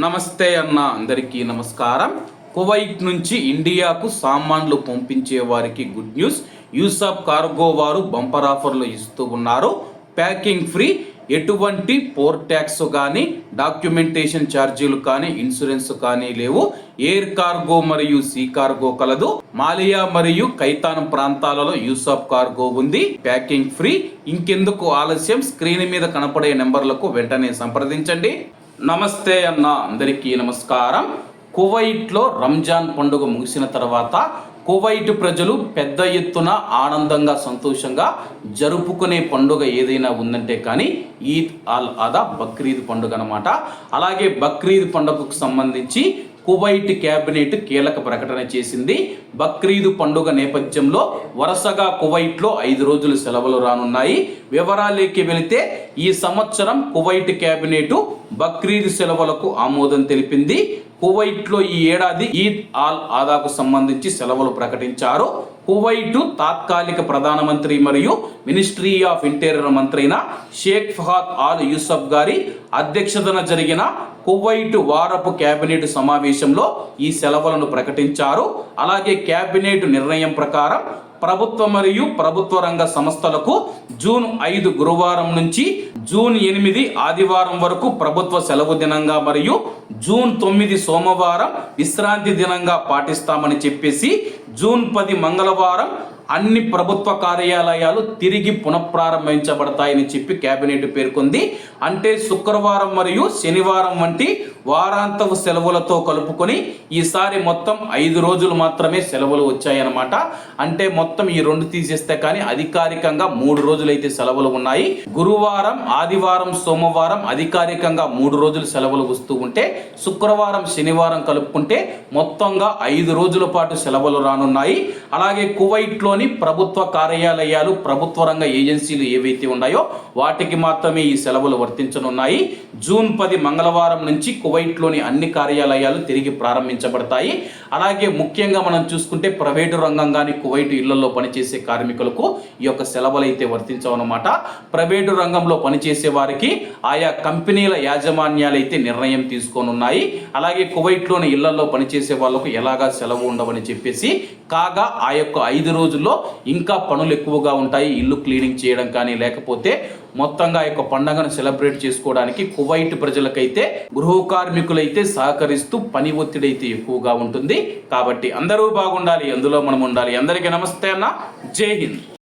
నమస్తే అన్న అందరికీ నమస్కారం. కువైట్ నుంచి ఇండియాకు సామాన్లు పంపించే వారికి గుడ్ న్యూస్. యూసాఫ్ కార్గో వారు బంపర్ ఆఫర్లు ఇస్తూ ఉన్నారు. ప్యాకింగ్ ఫ్రీ ఎటువంటి పోర్ ట్యాక్స్ కానీ డాక్యుమెంటేషన్ ఛార్జీలు కానీ ఇన్సూరెన్స్ కానీ లేవు. ఎయిర్ కార్గో మరియు సీ కార్గో కలదు. మాలియా మరియు కైతాన్ ప్రాంతాలలో యూసఫ్ కార్గో ఉంది. Packing free. ఇంకెందుకు ఆలస్యం? స్క్రీన్ మీద కనపడే నెంబర్లకు వెంటనే సంప్రదించండి. నమస్తే అన్న అందరికీ నమస్కారం. కువైట్లో రంజాన్ పండుగ ముగిసిన తర్వాత కువైట్ ప్రజలు పెద్ద ఎత్తున ఆనందంగా సంతోషంగా జరుపుకునే పండుగ ఏదైనా ఉందంటే కానీ ఈద్ అల్ అదా బక్రీద్ పండుగ అనమాట అలాగే బక్రీద్ పండుగకు సంబంధించి కువైట్ క్యాబినెట్ కీలక ప్రకటన చేసింది. బక్రీద్ పండుగ నేపథ్యంలో వరుసగా కువైట్లో ఐదు రోజులు సెలవులు రానున్నాయి. వివరాలకి వెళితే ఈ సంవత్సరం కువైట్ క్యాబినెట్ బక్రీద్ సెలవులకు ఆమోదం తెలిపింది. కువైట్లో ఈ ఏడాది ఈద్ ఆల్ ఆదాకు సంబంధించి సెలవులు ప్రకటించారు. కువైట్ తాత్కాలిక ప్రధానమంత్రి మరియు మినిస్ట్రీ ఆఫ్ ఇంటీరియర్ మంత్రి అయిన షేక్ ఫహాద్ ఆల్ యూసఫ్ గారి అధ్యక్షతన జరిగిన కువైట్ వారపు కేబినెట్ సమావేశంలో ఈ సెలవులను ప్రకటించారు. అలాగే కేబినెట్ నిర్ణయం ప్రకారం ప్రభుత్వ మరియు ప్రభుత్వ రంగ సంస్థలకు జూన్ ఐదు గురువారం నుంచి జూన్ ఎనిమిది ఆదివారం వరకు ప్రభుత్వ సెలవు దినంగా మరియు జూన్ తొమ్మిది సోమవారం విశ్రాంతి దినంగా పాటిస్తామని చెప్పేసి జూన్ పది మంగళవారం అన్ని ప్రభుత్వ కార్యాలయాలు తిరిగి పునఃప్రారంభించబడతాయని చెప్పి కేబినెట్ పేర్కొంది. అంటే శుక్రవారం మరియు శనివారం వంటి వారాంతపు సెలవులతో కలుపుకొని ఈసారి మొత్తం ఐదు రోజులు మాత్రమే సెలవులు వచ్చాయన్నమాట. అంటే మొత్తం ఈ రెండు తీసేస్తే కానీ అధికారికంగా మూడు రోజులైతే సెలవులు ఉన్నాయి. గురువారం ఆదివారం సోమవారం అధికారికంగా మూడు రోజులు సెలవులు వస్తూ ఉంటే శుక్రవారం శనివారం కలుపుకుంటే మొత్తంగా ఐదు రోజుల పాటు సెలవులు రానున్నాయి. అలాగే కువైట్లోని ప్రభుత్వ కార్యాలయాలు ప్రభుత్వ రంగ ఏజెన్సీలు ఏవైతే ఉన్నాయో వాటికి మాత్రమే ఈ సెలవులు వర్తించనున్నాయి. జూన్ పది మంగళవారం నుంచి కువైట్లోని అన్ని కార్యాలయాలు తిరిగి ప్రారంభించబడతాయి. అలాగే ముఖ్యంగా మనం చూసుకుంటే ప్రైవేటు రంగం కానీ కువైట్ ఇళ్ళలో పనిచేసే కార్మికులకు ఈ యొక్క సెలవులు అయితే వర్తించవన్నమాట. ప్రైవేటు రంగంలో పనిచేసే వారికి ఆయా కంపెనీల యాజమాన్యాలు అయితే నిర్ణయం తీసుకోనున్నాయి. అలాగే కువైట్లోని ఇళ్ళలో పనిచేసే వాళ్ళకు ఎలాగా సెలవు ఉండవని చెప్పేసి కాగా ఆ యొక్క ఐదు రోజులు రోజుల్లో ఇంకా పనులు ఎక్కువగా ఉంటాయి. ఇల్లు క్లీనింగ్ చేయడం కానీ లేకపోతే మొత్తంగా యొక్క పండుగను సెలబ్రేట్ చేసుకోవడానికి కువైట్ ప్రజలకైతే గృహ కార్మికులైతే సహకరిస్తూ పని ఒత్తిడి అయితే ఎక్కువగా ఉంటుంది. కాబట్టి అందరూ బాగుండాలి. అందులో మనం ఉండాలి. అందరికీ నమస్తే అన్న. జై హింద్.